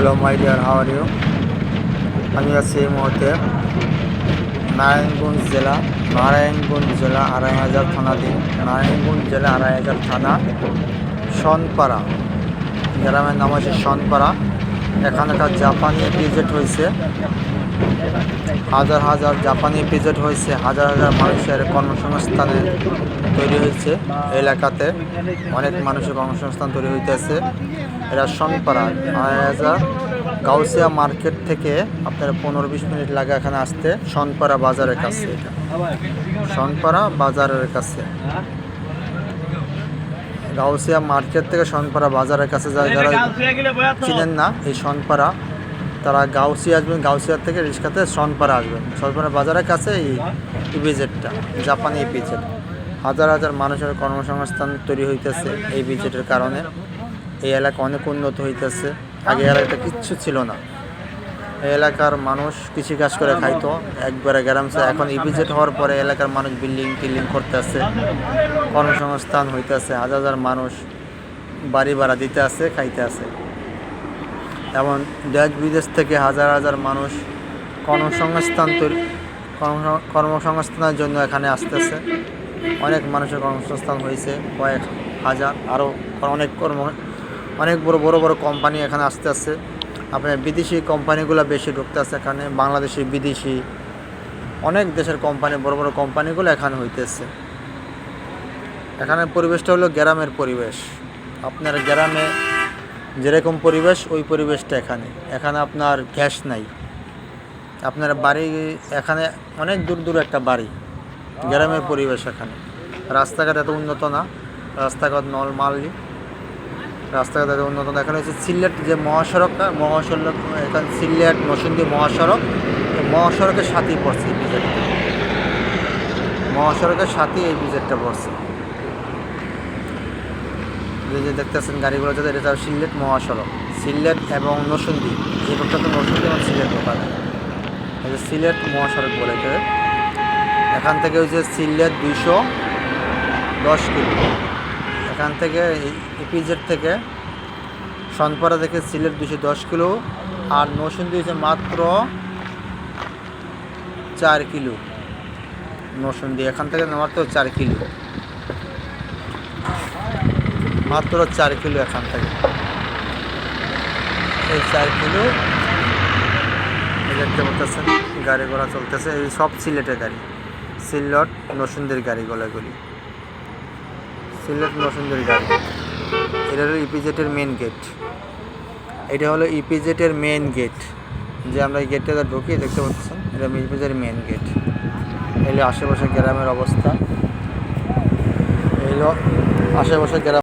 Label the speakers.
Speaker 1: Hello my dear how are you আমি আছি এই মুহূর্তে নারায়ণগঞ্জ জেলা নারায়ণগঞ্জ জেলা আড়াই হাজার থানাধীন নারায়ণগঞ্জ জেলা আড়াই হাজার থানা সনপাড়া গ্রামের নাম হচ্ছে সনপাড়া এখানে একটা জাপানি ভিজিট হয়েছে। হাজার হাজার জাপানি ভিজিট হয়েছে হাজার হাজার মানুষের কর্মসংস্থানের তৈরি হয়েছে এলাকাতে। অনেক মানুষের কর্মসংস্থান তৈরি হইতেছে। এরা সনপাড়া আড়াই হাজার গাউসিয়া মার্কেট থেকে আপনার পনেরো বিশ মিনিট লাগে এখানে আসতে। সনপাড়া বাজারের কাছে এটা। সনপাড়া বাজারের কাছে। গাউসিয়া মার্কেট থেকে সনপাড়া বাজারের কাছে যায় যারা চিনেন না এই সনপাড়া তারা গাউসিয়া আসবেন, গাউসিয়া থেকে রিক্সাতে সনপাড়া আসবেন। সনপাড়া বাজারের কাছে এই ইপিজেটটা জাপানি ইপিজেট হাজার হাজার মানুষের কর্মসংস্থান তৈরি হইতেছে এই বিজেটের কারণে। এই এলাকা অনেক উন্নত হইতেছে। আগে এলাকাটা কিচ্ছু ছিল না। এই এলাকার মানুষ কৃষিকাজ করে খাইতো। একবারে গ্রামসে এখন ইপিজেট হওয়ার পরে এলাকার মানুষ বিল্ডিং টিল্ডিং করতেছে। কর্মসংস্থান হইতেছে। হাজার হাজার মানুষ বাড়ি ভাড়া দিতে আছে খাইতে আছে এমন দেশ বিদেশ থেকে হাজার হাজার মানুষ কর্মসংস্থান তৈরি কর্ম- কর্মসংস্থানের জন্য এখানে আসতেছে। অনেক মানুষের কর্মসংস্থান হয়েছে, কয়েক হাজার আরও অনেক কর্ম অনেক বড় বড় বড় কোম্পানি এখানে আসতে আসছে আপনার বিদেশি কোম্পানিগুলো বেশি ঢুকতে আসছে এখানে, বাংলাদেশি, বিদেশি, অনেক দেশের কোম্পানি বড় বড় কোম্পানিগুলো এখানে হইতেছে। এখানে পরিবেশটা হলো গ্রামের পরিবেশ। আপনার গ্রামে যেরকম পরিবেশ, ওই পরিবেশটা এখানে। এখানে আপনার গ্যাস নাই। আপনার বাড়ি এখানে অনেক দূর দূর একটা বাড়ি। গ্রামের পরিবেশ এখানে। রাস্তাঘাট এত উন্নত না। রাস্তাঘাট নর্মালি রাস্তাঘাট এত উন্নত না। এখানে হচ্ছে সিলেট যে মহাসড়কটা মহাসড়ক, এখানে সিলেট নসুন্দি মহাসড়ক মহাসড়কের সাথেই পড়ছে এই বিজেটটা মহাসড়কের সাথেই এই বিজেটটা পড়ছে। যে দেখতেছেন গাড়িগুলো যাতে এটা সিলেট মহাসড়ক। সিলেট এবং নসুন্দি এই রোডটা তো নসুন্দি এবং সিলেট ওখানে এই যে সিলেট মহাসড়ক বলে এটাকে। এখান থেকে ওই যে সিলেট দুইশো দশ কিলো। এখান থেকে ইপিজেড থেকে সনপাড়া থেকে সিলেট দুশো দশ কিলো আর নসুন্দি হচ্ছে মাত্র চার কিলো। নসুন্দি এখান থেকে মাত্র চার কিলো। মাত্র চার কিলো এখান থেকে। এই চার কিলো দেখতে পাচ্ছেন, গাড়ি ঘোড়া চলতেছে। এই সব সিলেটের গাড়ি। সিল্লট নসুন্দির গাড়িগুলো এগুলি সিলেট নসুন্দির গাড়ি। এটা হলো ইপিজেটের মেন গেট এটা হলো ইপিজেটের মেন গেট যে আমরা এই গেটটা ঢুকি, দেখতে পাচ্ছেন, এটা ইপিজেটের মেন গেট এলো আশেপাশে গ্রামের অবস্থা। এলো আশেপাশে গ্রাম